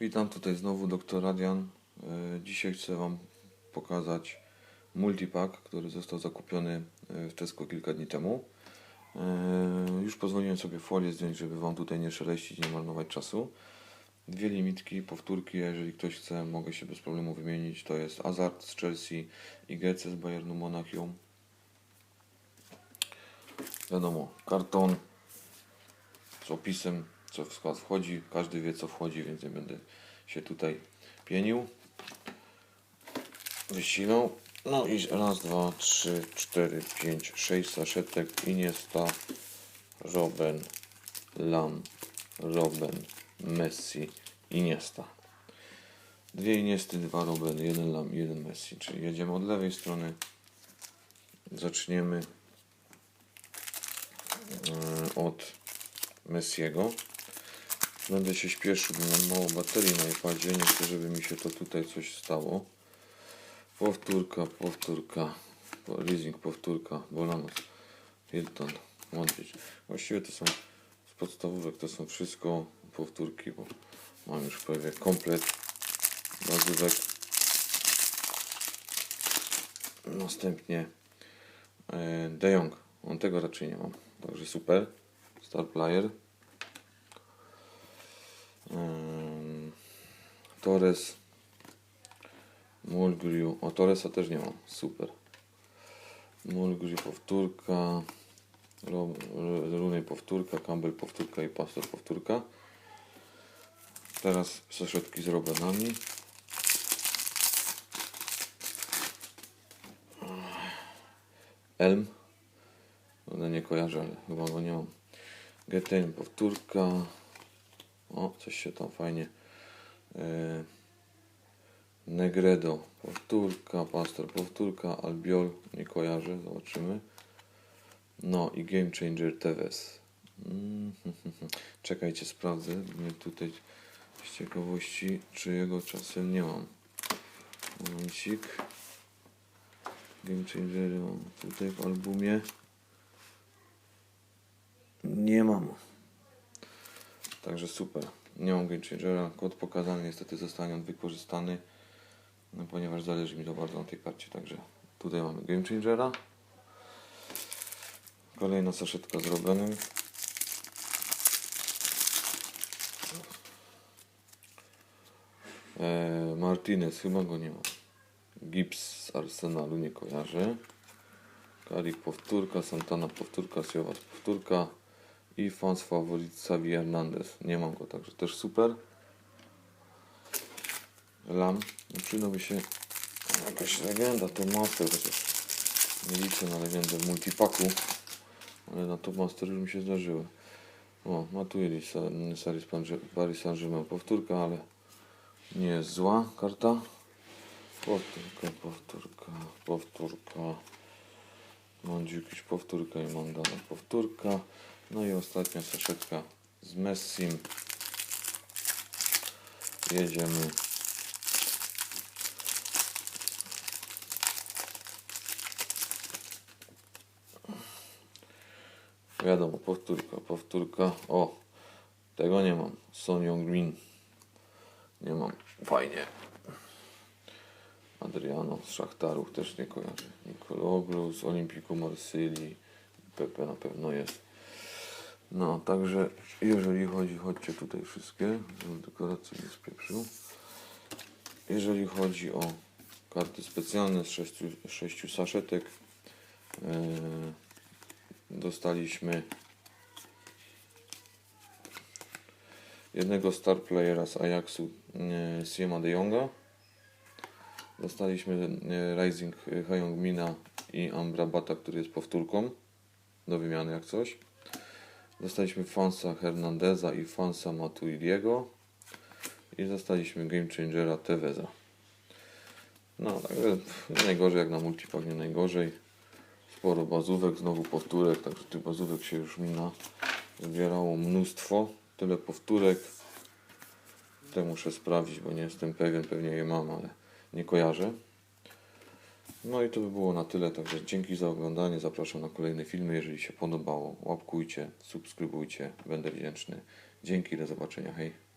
Witam tutaj znowu dr Radian. E, Dzisiaj chcę Wam pokazać multipack, który został zakupiony e, w Tesco kilka dni temu. E, Już pozwoliłem sobie folię zdjąć, żeby Wam tutaj nie szeleścić, nie marnować czasu. Dwie limitki, powtórki, jeżeli ktoś chce, mogę się bez problemu wymienić. To jest Azart z Chelsea i GC z Bayernu Monachium. Wiadomo, karton z opisem, co w skład wchodzi. Każdy wie, co wchodzi, więc nie będę się tutaj pienił. Wyścinał. No i raz, dwa, trzy, cztery, pięć, sześć saszetek. Iniesta, Robben, Lam, Robben, Messi, Iniesta. Dwie Iniesty, dwa Robben, jeden Lam, jeden Messi. Czyli jedziemy od lewej strony. Zaczniemy e, od Messiego. Będę się śpieszył, bo mam mało baterii na iPadzie. Nie chcę, żeby mi się to tutaj coś stało. Powtórka, powtórka, po- leasing, powtórka, Bolanos, Hilton, Modric. Właściwie to są z podstawówek, to są wszystko powtórki, bo mam już prawie komplet bazówek. Następnie e, De Jong. On tego raczej nie mam. Także super. Star Player. Torres. Mulgrew. O Torresa też nie mam. Super. Mulgrew powtórka. Rooney powtórka. Campbell powtórka i Pastor powtórka. Teraz saszetki z Robbenami. Elm. No nie kojarzę, ale chyba go nie mam. Getain powtórka. O, coś się tam fajnie. E, Negredo powtórka, Pastor powtórka, Albiol nie kojarzę, zobaczymy. No i Game Changer Tevez. Mm, Czekajcie, sprawdzę. Mnie tutaj z ciekawości, czy jego czasem nie mam. Momencik. Game Changer mam tutaj w albumie. Nie mam. Także super. Nie mam Game Changera. Kod pokazany niestety zostanie on wykorzystany. No, ponieważ zależy mi to bardzo na tej karcie. Także tutaj mamy Game Changera. Kolejna saszetka z Robbenem. Eee, Martinez, chyba go nie ma. Gibbs z Arsenalu nie kojarzę. Karik powtórka, Santana powtórka, Siowas powtórka i fans faworyt Xavi Hernandez. Nie mam go, także też super. Lam, no przydałby się jakaś legenda, to Master, chociaż nie liczę na legendę w multipaku, ale na to Master już mi się zdarzyły. O, Matuidi, Paris Saint-Germain powtórka, ale nie jest zła karta. Powtórka, powtórka, powtórka. Mandzukiś powtórka i Mandana powtórka. No i ostatnia saszetka z Messim. Jedziemy. Wiadomo, powtórka, powtórka. O, tego nie mam. Sonią Green. Nie mam. Fajnie. Adriano z Szachtarów też nie kojarzę. Nikologlu z Olimpiku Marsylii. Pepe na pewno jest. No, także jeżeli chodzi, chodźcie tutaj wszystkie, żebym nie spieprzył. Jeżeli chodzi o karty specjalne z sześciu, sześciu saszetek, yy, dostaliśmy jednego star playera z Ajaxu, yy, Siema de Jonga. Dostaliśmy e, Rising Hyung i Ambrabata, który jest powtórką do wymiany jak coś. Dostaliśmy Fansa Hernandeza i Fansa Matuidiego. I dostaliśmy Game Changera Teveza. No, także najgorzej jak na multipack, nie najgorzej. Sporo bazówek, znowu powtórek, także tych bazówek się już mi na zbierało mnóstwo. Tyle powtórek. Te muszę sprawdzić, bo nie jestem pewien, pewnie je mam, ale nie kojarzę. No i to by było na tyle, także dzięki za oglądanie, zapraszam na kolejne filmy, jeżeli się podobało, łapkujcie, subskrybujcie, będę wdzięczny. Dzięki, do zobaczenia, hej.